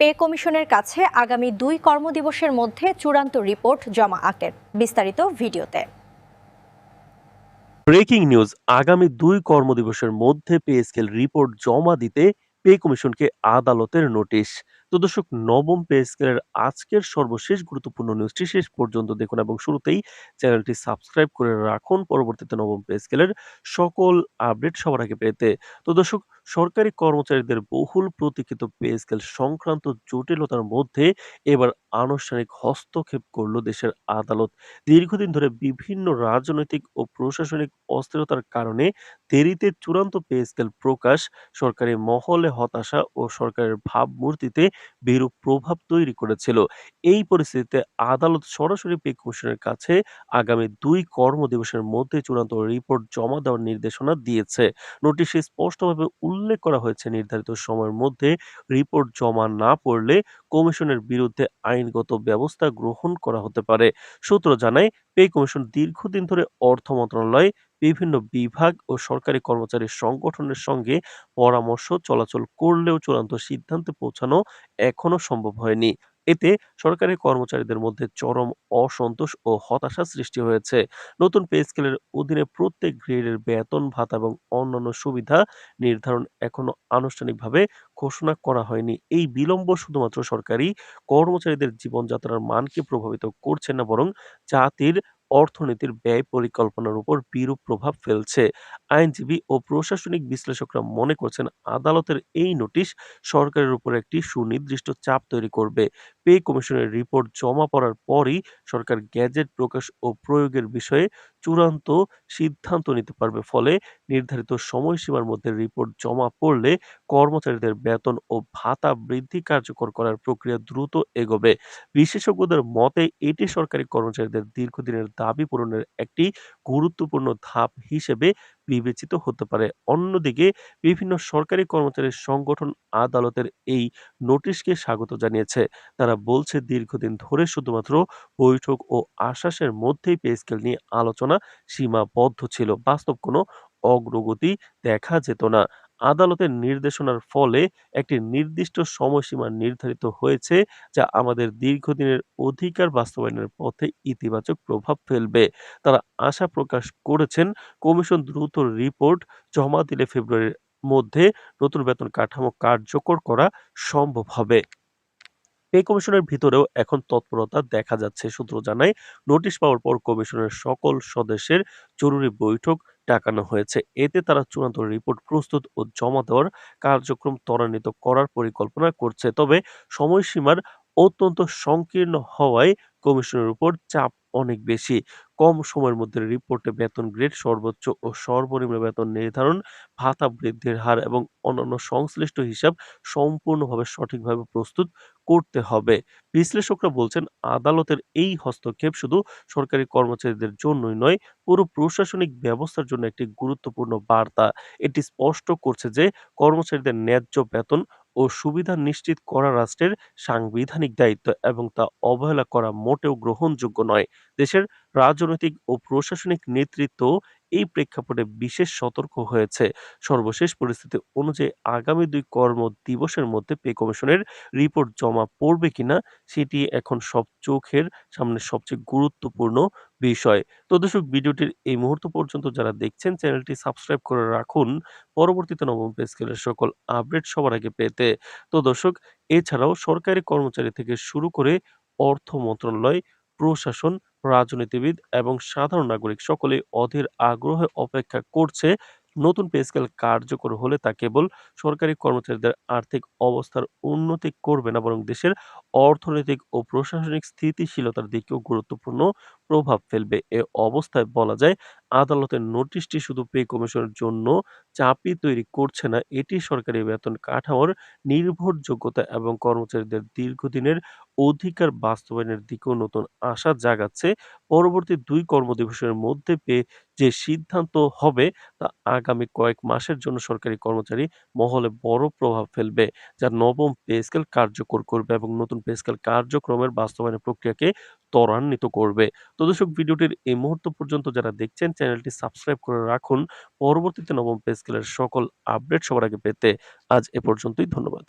Pay কমিশনের কাছে আগামী দুই কর্মদিবসের মধ্যে চূড়ান্ত রিপোর্ট জমা আঁকের বিস্তারিত ভিডিওতে। ব্রেকিং নিউজ, আগামী দুই কর্মদিবসের মধ্যে পে স্কেল রিপোর্ট জমা দিতে পে কমিশনকে আদালতের নোটিশ। তো দর্শক, নবম পে স্কেলের আজকের সর্বশেষ গুরুত্বপূর্ণ নিউজটি শেষ পর্যন্ত দেখুন এবং শুরুতেই চ্যানেলটি সাবস্ক্রাইব করে রাখুন। পরবর্তীতে নবম পে স্কেলের সকল আপডেট সবার আগে পেতে। তো দর্শক সরকারি কর্মচারীদের বহুল প্রতীক্ষিত পে স্কেল সংক্রান্ত জটিলতার মধ্যে এবার আনুষ্ঠানিক হস্তক্ষেপ করল দেশের আদালত। দীর্ঘদিন ধরে বিভিন্ন রাজনৈতিক ও প্রশাসনিক অস্থিরতার কারণে দেরিতে চূড়ান্ত পে স্কেল প্রকাশ, সরকারি মহলে হতাশা ও সরকারের ভাবমূর্তিতে বিরূপ প্রভাব তৈরি করেছিল। এই পরিস্থিতিতে আদালত সরাসরি পে কমিশনের কাছে আগামী দুই কর্মদিবসের মধ্যে চূড়ান্ত রিপোর্ট জমা দেওয়ার নির্দেশনা দিয়েছে। নোটিশে স্পষ্টভাবে উল্লেখ করা হয়েছে নির্ধারিত সময়ের মধ্যে রিপোর্ট জমা না পড়লে কমিশনের বিরুদ্ধে আইনগত ব্যবস্থা গ্রহণ করা হতে পারে। সূত্র জানায়, পে কমিশন দীর্ঘদিন ধরে অর্থ মন্ত্রণালয়, বিভিন্ন বিভাগ ও সরকারি কর্মচারী সংগঠনের সঙ্গে পরামর্শ চলাচল করলেও চূড়ান্ত সিদ্ধান্তে পৌঁছানো এখনও সম্ভব হয়নি। এতে সরকারি কর্মচারীদের মধ্যে চরম অসন্তোষ ও হতাশা সৃষ্টি হয়েছে। নতুন পে স্কেলের অধীনে প্রত্যেক গ্রেডের বেতন, ভাতা এবং অন্যান্য সুবিধা নির্ধারণ এখনও আনুষ্ঠানিকভাবে ঘোষণা করা হয়নি। এই বিলম্ব শুধুমাত্র সরকারি কর্মচারীদের জীবনযাত্রার মানকে প্রভাবিত করছে না, বরং জাতির অর্থনীতির ব্যয় পরিকল্পনার উপর বিরূপ প্রভাব ফেলছে। আইনজীবী ও প্রশাসনিক বিশ্লেষকরা মনে করছেন, আদালতের এই নোটিশ সরকারের উপর একটি সুনির্দিষ্ট চাপ তৈরি করবে। পে কমিশনের রিপোর্ট জমা পড়ার পরই সরকার গ্যাজেট প্রকাশ ও প্রয়োগের বিষয়ে চূড়ান্ত সিদ্ধান্ত নিতে পারবে। ফলে নির্ধারিত সময়সীমার মধ্যে রিপোর্ট জমা পড়লে কর্মচারীদের বেতন ও ভাতা বৃদ্ধি কার্যকর করার প্রক্রিয়া দ্রুত এগোবে। বিশেষজ্ঞদের মতে, এটি সরকারি কর্মচারীদের দীর্ঘদিনের দাবি পূরণের একটি গুরুত্বপূর্ণ ধাপ হিসেবে বিবেচিত হতে পারে। অন্যদিকে, বিভিন্ন সরকারি কর্মচারীর সংগঠন আদালতের এই নোটিশকে স্বাগত জানিয়েছে। তারা বলছে, দীর্ঘদিন ধরে শুধুমাত্র বৈঠক ও আশ্বাসের মধ্যেই পে স্কেল নিয়ে আলোচনা সীমাবদ্ধ ছিল। বাস্তব কোনো অগ্রগতি দেখা যেত না। আদালতের নির্দেশনার ফলে একটি নির্দিষ্ট সময়সীমা নির্ধারিত হয়েছে যা আমাদের দীর্ঘদিনের অধিকার বাস্তবায়নের পথে ইতিবাচক প্রভাব ফেলবে। তারা আশা প্রকাশ করেছেন, কমিশন দ্রুত রিপোর্ট জমা দিলে ফেব্রুয়ারির মধ্যে নতুন বেতন কাঠামো কার্যকর করা সম্ভব হবে। পে কমিশনের ভিতরেও এখন তৎপরতা দেখা যাচ্ছে, সূত্র জানায়। নোটিশ পাওয়ার পর কমিশনের সকল সদস্যের জরুরি বৈঠক ডাকানো হয়েছে। এতে তারা চূড়ান্ত রিপোর্ট প্রস্তুত ও জমা দেওয়ার কার্যক্রম ত্বরান্বিত করার পরিকল্পনা করছে। তবে সময়সীমার অত্যন্ত সংকীর্ণ হওয়ায় কমিশনের উপর চাপ অনেক বেশি। কম সময়ের মধ্যে রিপোর্টে বেতন গ্রেড, সর্বোচ্চ ও সর্বনিম্ন বেতন নির্ধারণ, ভাতা বৃদ্ধির হার এবং অন্যান্য সংশ্লিষ্ট হিসাব সম্পূর্ণভাবে সঠিকভাবে প্রস্তুত করতে হবে। বিশ্লেষকরা বলছেন, আদালতের এই হস্তক্ষেপ শুধু সরকারি কর্মচারীদের জন্যই নয়, পুরো প্রশাসনিক ব্যবস্থার জন্য একটি গুরুত্বপূর্ণ বার্তা। এটি স্পষ্ট করছে যে কর্মচারীদের ন্যায্য বেতন ও সুবিধা নিশ্চিত করা রাষ্ট্রের সাংবিধানিক দায়িত্ব এবং তা অবহেলা করা মোটেও গ্রহণযোগ্য নয়। দেশের রাজনৈতিক ও প্রশাসনিক নেতৃত্ব এই প্রেক্ষাপটে বিশেষ সতর্ক হয়েছে। সর্বশেষ পরিস্থিতি অনুযায়ী আগামী দুই কর্ম দিবসের মধ্যে পে কমিশনের রিপোর্ট জমা পড়বে কিনা সেটি এখন সব চোখের সামনে সবচেয়ে গুরুত্বপূর্ণ বিষয়। তো দর্শক, ভিডিওটির এই মুহূর্ত পর্যন্ত যারা দেখছেন, চ্যানেলটি সাবস্ক্রাইব করে রাখুন। পরবর্তীতে নবম পে স্কেলের সকল আপডেট সবার আগে পেতে। তো দর্শক, এছাড়াও সরকারি কর্মচারী থেকে শুরু করে অর্থ মন্ত্রণালয়, প্রশাসন রাজনীতিবিদ এবং সাধারণ নাগরিক সকলে অধীর আগ্রহে অপেক্ষা করছে। নতুন পে স্কেল কার্যকর হলে তা কেবল সরকারি কর্মচারীদের আর্থিক অবস্থার উন্নতি করবে না, বরং দেশের অর্থনৈতিক ও প্রশাসনিক স্থিতিশীলতার দিকেও গুরুত্বপূর্ণ প্রভাব ফেলবে। এ অবস্থায় বলা যায়, আদালতের নোটিশটি শুধু পে কমিশনের জন্য চাপই তৈরি করছে না, এটি সরকারি বেতন কাঠামোর নির্ভরযোগ্যতা এবং কর্মচারীদের দীর্ঘদিনের অধিকার বাস্তবায়নের দিকেও নতুন আশা জাগাচ্ছে। পরবর্তী দুই কর্মদিবসের মধ্যে পে যে সিদ্ধান্ত হবে তা আগামী কয়েক মাসের জন্য সরকারি কর্মচারী মহলে বড় প্রভাব ফেলবে, যা নবম পে স্কেল কার্যকর করবে এবং নতুন পে কার্যক্রমের বাস্তবায়নের প্রক্রিয়াকে ত্বরান্বিত করবে। তো দর্শক, ভিডিওটির এই মুহূর্ত পর্যন্ত যারা দেখছেন, চ্যানেলটি সাবস্ক্রাইব করে রাখুন। পরবর্তীতে নবম পেসকেলের সকল আপডেট সবার আগে পেতে আজ এ পর্যন্তই ধন্যবাদ।